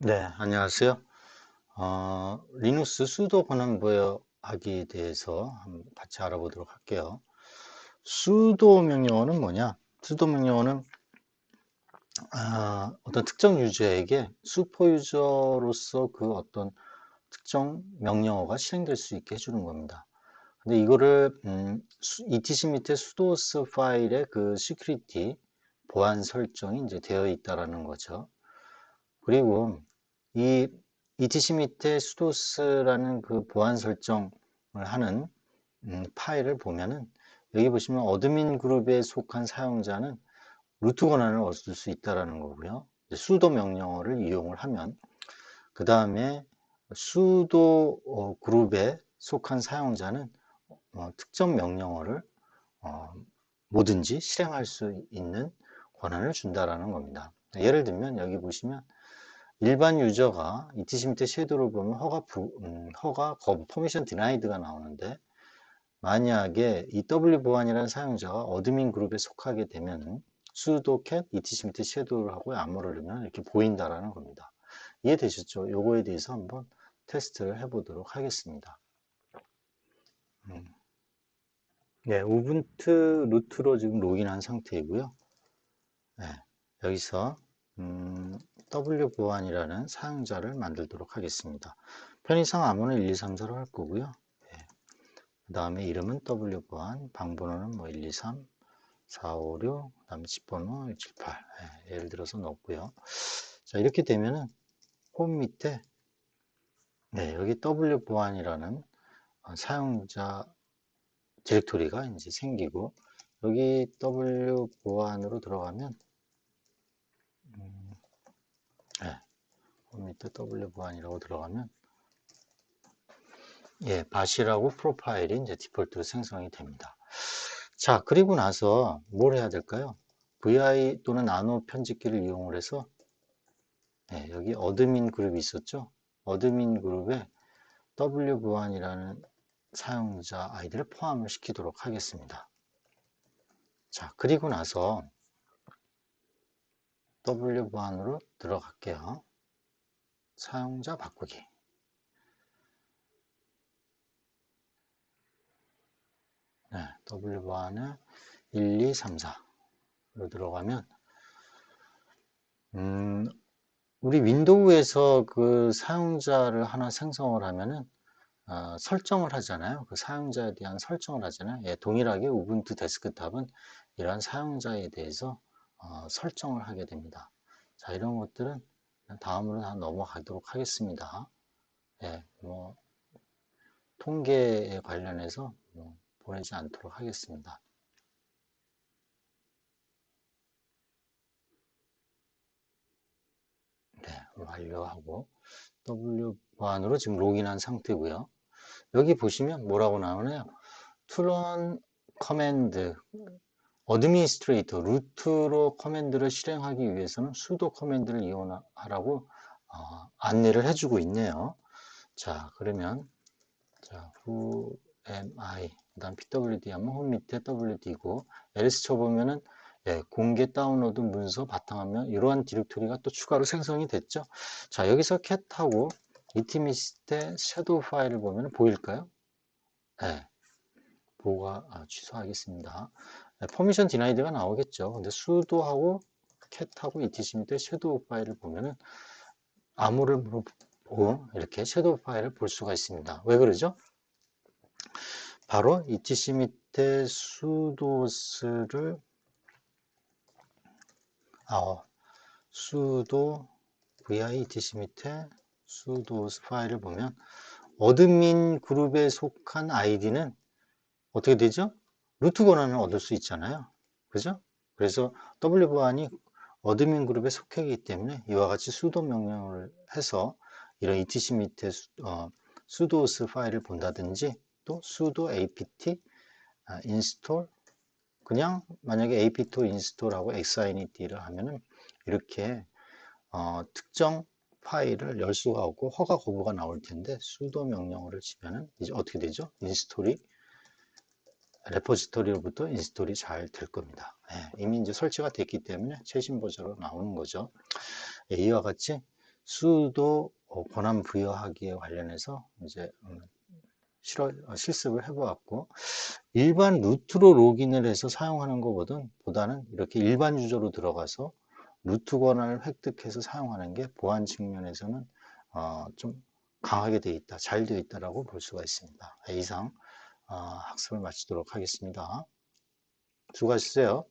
네, 안녕하세요. 어, 리눅스 수도 권한 부여하기에 대해서 같이 알아보도록 할게요. 수도 명령어는 뭐냐? 수도 명령어는 아, 어떤 특정 유저에게 슈퍼 유저로서 그 어떤 특정 명령어가 실행될 수 있게 해주는 겁니다. 근데 이거를 음, etc 밑에 수도스 파일의 그 시큐리티 보안 설정이 이제 되어 있다라는 거죠. 그리고 이 밑에 수도스라는 그 보안 설정을 하는 음, 파일을 보면은 여기 보시면 어드민 그룹에 속한 사용자는 루트 권한을 얻을 수 있다라는 거고요. 수도 명령어를 이용을 하면 그 다음에 수도 어, 그룹에 속한 사용자는 어, 특정 명령어를 어, 뭐든지 실행할 수 있는 권한을 준다라는 겁니다. 예를 들면 여기 보시면 일반 유저가 밑에 섀도우를 보면 허가 부, 음, 허가 거부 퍼미션 디나이드가 나오는데 만약에 이 W 보안이라는 사용자가 어드민 그룹에 속하게 되면 cat etc 밑에 섀도우를 하고 암호를 넣으면 이렇게 보인다라는 겁니다. 이해되셨죠? 요거에 대해서 한번 테스트를 해보도록 하겠습니다. 음. 네, 우분투 루트로 지금 로그인한 상태이고요. 네, 여기서 음, W 보안이라는 사용자를 만들도록 하겠습니다. 편의상 암호는 1, 2, 3, 4로 할 거고요. 네. 그 다음에 이름은 W 보안, 방번호는 뭐 1, 2, 3, 4, 5, 6, 그 다음에 집번호 1, 7, 8. 네. 예를 들어서 넣었고요. 자, 이렇게 되면은 홈 밑에 네, 여기 W 보안이라는 어, 사용자 디렉토리가 이제 생기고 여기 W 보안으로 들어가면 밑에 W 보안이라고 들어가면 예, 바시라고 프로파일이 이제 디폴트로 생성이 됩니다. 자, 그리고 나서 뭘 해야 될까요? VI 또는 나노 편집기를 이용을 해서 예, 여기 어드민 그룹이 있었죠? 어드민 그룹에 W 보안이라는 사용자 아이디를 포함을 시키도록 하겠습니다. 자, 그리고 나서 W 보안으로 들어갈게요. 사용자 바꾸기. 네, W1에 1, 2, 3, 4로 들어가면 음, 우리 윈도우에서 그 사용자를 하나 생성을 하면은 어, 설정을 하잖아요. 그 사용자에 대한 설정을 하잖아요. 예, 동일하게 우분투 데스크탑은 이러한 사용자에 대해서 어, 설정을 하게 됩니다. 자, 이런 것들은 다음으로 다 넘어가도록 하겠습니다. 예, 뭐 통계에 관련해서 뭐 보내지 않도록 하겠습니다. 네, 완료하고 W 보안으로 지금 로그인한 상태고요. 여기 보시면 뭐라고 나오나요? 투런 커맨드 어드미니스트레이터 루트로 커맨드를 실행하기 위해서는 수도 커맨드를 이용하라고 어, 안내를 해주고 있네요. 자 그러면 자 who am I 그 다음 pwd 하면 홈 밑에 wd고 ls 쳐보면은 예, 공개 다운로드 문서 바탕화면 이러한 디렉토리가 또 추가로 생성이 됐죠. 자 여기서 캣하고 이티미스테 섀도우 파일을 보면 보일까요? 네, 보가 아, 취소하겠습니다. 퍼미션 디나이드가 나오겠죠. 근데 수도하고 캣하고 etc 밑에 섀도우 파일을 보면은 암호를 보고 이렇게 섀도우 파일을 볼 수가 있습니다. 왜 그러죠? 바로 etc 밑에 수도스를 아, 어, 수도 vi etc 밑에 수도스 파일을 보면 어드민 그룹에 속한 아이디는 어떻게 되죠? 루트 권한을 얻을 수 있잖아요. 그죠? 그래서 W 보안이 어드민 그룹에 속해있기 때문에 이와 같이 수도 명령을 해서 이런 etc 밑에 어, sudo스 파일을 본다든지 또 sudo apt 아, install 그냥 만약에 apt install하고 xinit를 하면은 이렇게 어, 특정 파일을 열 수가 없고 허가 거부가 나올 텐데 sudo 명령어를 치면은 이제 어떻게 되죠? 인스톨이 레포지토리로부터 인스톨이 잘 될 겁니다. 예, 이미 이제 설치가 됐기 때문에 최신 버전으로 나오는 거죠. 예, 이와 같이 수도 어, 권한 부여하기에 관련해서 이제 음, 실어, 어, 실습을 해보았고 일반 루트로 로그인을 해서 사용하는 것보다는 보다는 이렇게 일반 유저로 들어가서 루트 권한을 획득해서 사용하는 게 보안 측면에서는 어, 좀 강하게 되어 있다, 잘 되어 있다라고 볼 수가 있습니다. 이상 어, 학습을 마치도록 하겠습니다. 수고하셨어요.